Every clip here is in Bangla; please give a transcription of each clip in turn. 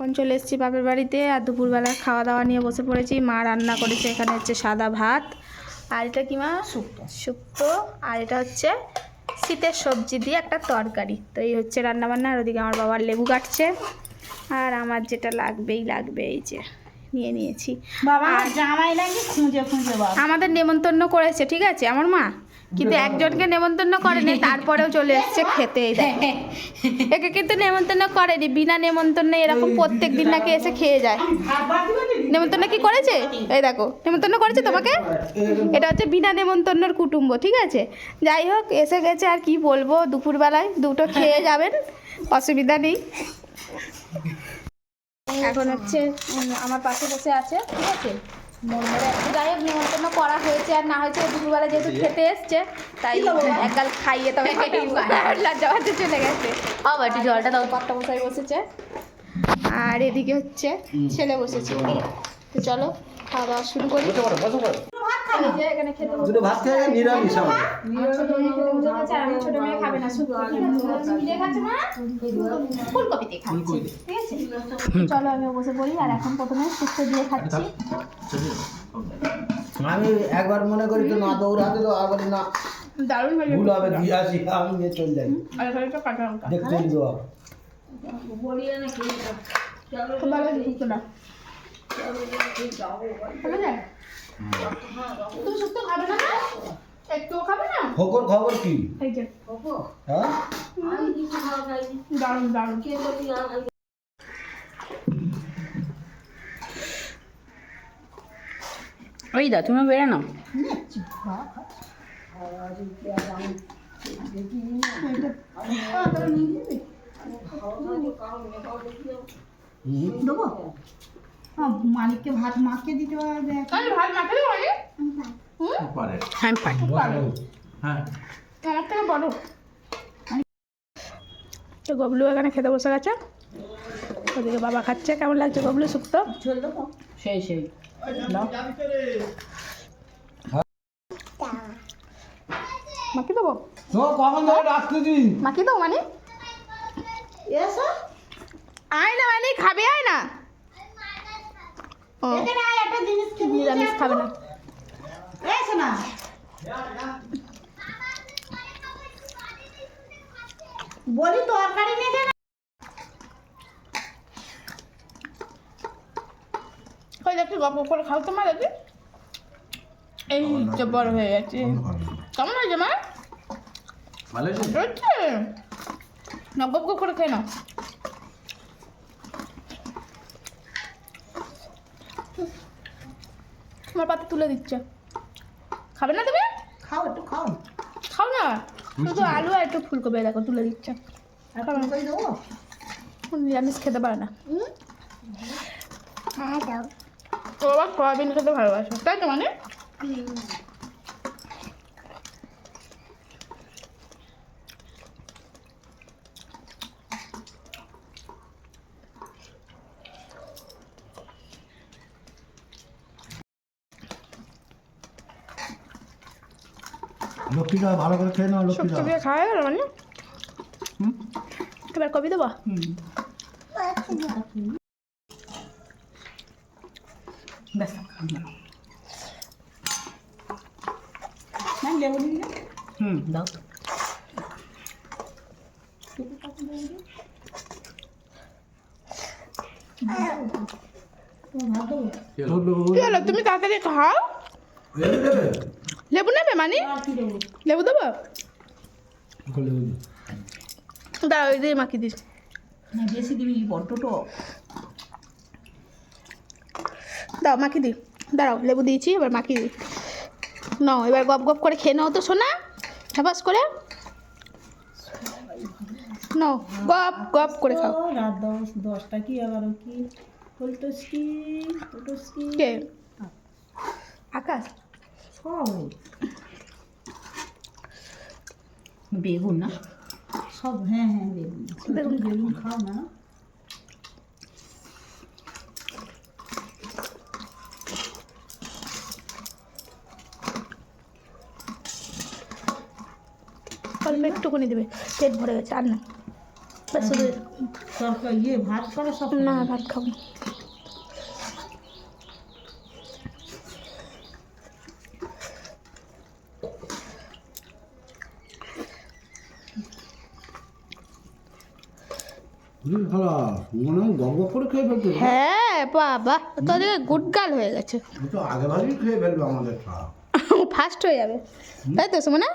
এখন চলে এসেছি বাপের বাড়িতে আর দুপুরবেলা খাওয়া দাওয়া নিয়ে বসে পড়েছি। মা রান্না করেছে এখানে হচ্ছে সাদা ভাত। আর এটা কি মা? শুক্তো। শুক্তো। আর এটা হচ্ছে শীতের সবজি দিয়ে একটা তরকারি। তো এই হচ্ছে রান্নাবান্না। আর ওদিকে আমার বাবার লেবু কাটছে। আর আমার যেটা লাগবেই লাগবে এই যে নিয়ে নিয়েছি। বাবা জামাই নাকি খুঁজে খুঁজে আমাদের নেমন্তন্ন করেছে ঠিক আছে? আমার মা? কিন্তু একজনকে নেমন্তন্ন করেনি, তারপরেও চলে এসছে খেতে একে কিন্তু নেমন্তন্ন করেনি, বিনা নেমন্তন্নে এরকম প্রত্যেক দিন নাকি এসে খেয়ে যায়। নেমন্তন্ন কি করেছে? এই দেখো, নেমন্তন্ন করেছে তোমাকে? এটা হচ্ছে বিনা নেমন্তন্নর কুটুম্ব, ঠিক আছে? যাই হোক, এসে গেছে আর কি বলব, দুপুরবেলায় দুটো খেয়ে যাবেন, অসুবিধা নেই। এখন হচ্ছে আমার পাশে বসে আছে, ঠিক আছে? যাই হোক নিমন্ত্রণ করা হয়েছে আর না হয়েছে দুপুরবেলা যেহেতু খেতে এসছে তাই একগাল খাইয়ে তবে চলে গেছে। একটু জলটা দাও। বসেছে। আর এদিকে হচ্ছে ছেলে বসেছে। তো চলো খাওয়া দাওয়া শুরু করি। এই যে এখানে খেতে বসে দুটো ভাত খেয়ে নিরামিষ আমাদের ছোট মেয়ে খাবে না শুধু কি দিয়ে খাচ্ছে ফুলকপি দিয়ে খাচ্ছে ঠিক আছে চলো আমি বসে পড়ি আর এখন প্রথমে শুক্তো দিয়ে খাচ্ছি আমি একবার মনে করি তো না দৌড়াতে তো আবার না দারুণ হয়ে ভুল হবে দিয়ে আসি আমি নিয়ে চলে যাই আর লঙ্কা দেখতে ভালো শুক্তো না? তুমি শুক্তো খাবে না না? একটুও খাবে না? খবর খবর কি? এই যে। হ্যাঁ? দারুণ দারুণ। ওই দা তুমি বেরো না হুম। দেবো? মালিককে ভাত মাখিয়ে দিতে হবে। আমি ভাত মাখে দেবো আমি হুম পারে। হ্যাঁ পাই হ্যাঁ। আমার থেকে বড় তো গবলু এখানে খেতে বসে গেছে। ওদিকে বাবা খাচ্ছে। কেমন লাগছে গবলু শুক্তো সেই সেই। দাও মাখি দেবো? তো কখন ধরে রাখতে দিন মাখি দেবো মানে? এসো। আয় না মানে খাবে আয় না ও এখানে আয় একটা জিনিস খেয়ে নিয়ে নিরামিষ খাবে না। বলি তরকারি নিয়ে দেখি গপ করে খাও তো মা দেখি। এই যে বড় হয়ে গেছে। কেমন হয়েছে মা? ভালো না গপ গপ করে খেয়ে নাও। তোমার পাতে তুলে দিচ্ছে। খাবে না তুমি? খাও একটু খাও। খাও না? শুধু আলু আর একটু ফুলকপি দেখো তুলে দিচ্ছে। নিরামিষ খেতে পারে না। ও আবার সয়াবিন খেতে ভালোবাসে। তাই তো মানে? লক্ষ্মীটা ভালো করে খেয়ে নাও লক্ষ্মীটা সবজি দিয়ে খাওয়া গেল মানে? এবার কবি দেবো? ব্যাস। লেবু নিয়ে হুম। দাও। তুমি তাড়াতাড়ি খাও। লেবু নেবে মানে? লেবু দেবো? দাঁড়াও ওই দিয়ে মাখি দিস। না বেশি দিবি বড্ড দাও মাখি দি। দাঁড়াও লেবু দিয়েছি এবার মাখি দিই নাও এবার গপ গপ করে খেয়ে নাও তো শোনা হাবাস করে। নাও গপ গপ করে খাও। রাত দশ দশটা কি এগারো কি? ফুলটুস কি কি? কে আকাশ। সব বেগুন না? সব হ্যাঁ হ্যাঁ বেগুন। বেগুন বেগুন খাও। না। অল্প একটুকুনি দেবে। পেট ভরে গেছে আর না। শুধু ইয়ে ভাত করে সব না ভাত খাব না। খুবই খারাপ মনে হয় হ্যাঁ বাবা তোদের গুডগাল হয়ে গেছে। তো আগে ভাগেই খেয়ে ফেলবে আমাদের খাওয়া ফার্স্ট হয়ে যাবে। তাই তো সুমনা?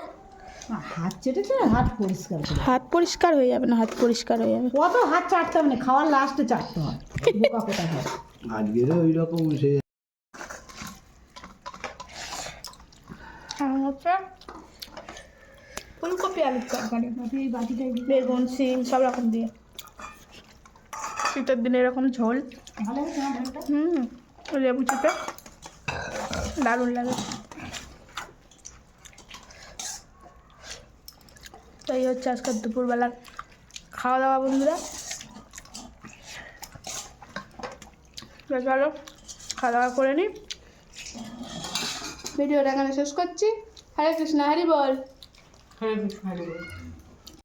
হাত চেটেছে হাত পরিষ্কার হাত পরিষ্কার হয়ে যাবে না হাত পরিষ্কার হয়ে যাবে। কত হাত চাটতে হবে না খাওয়ার লাস্টে চাটতে হয়। বোকা কোথায় হয়? আজকেরও ওই রকম সে ফুলকপি আলুর তরকারি এই বাটিটাই বেগুন সিম সব রকম দিয়ে। শীতের দিনে এরকম ঝোল? হুম লেবু চিপে। দারুণ লাগে। তো এই হচ্ছে আজকের দুপুরবেলার খাওয়া দাওয়া বন্ধুরা চলো খাওয়া দাওয়া করে নিই ভিডিওটা এখানে শেষ করছি। হরে কৃষ্ণ হরি বল। হ্যাঁ, হ্যাঁ, হ্যাঁ।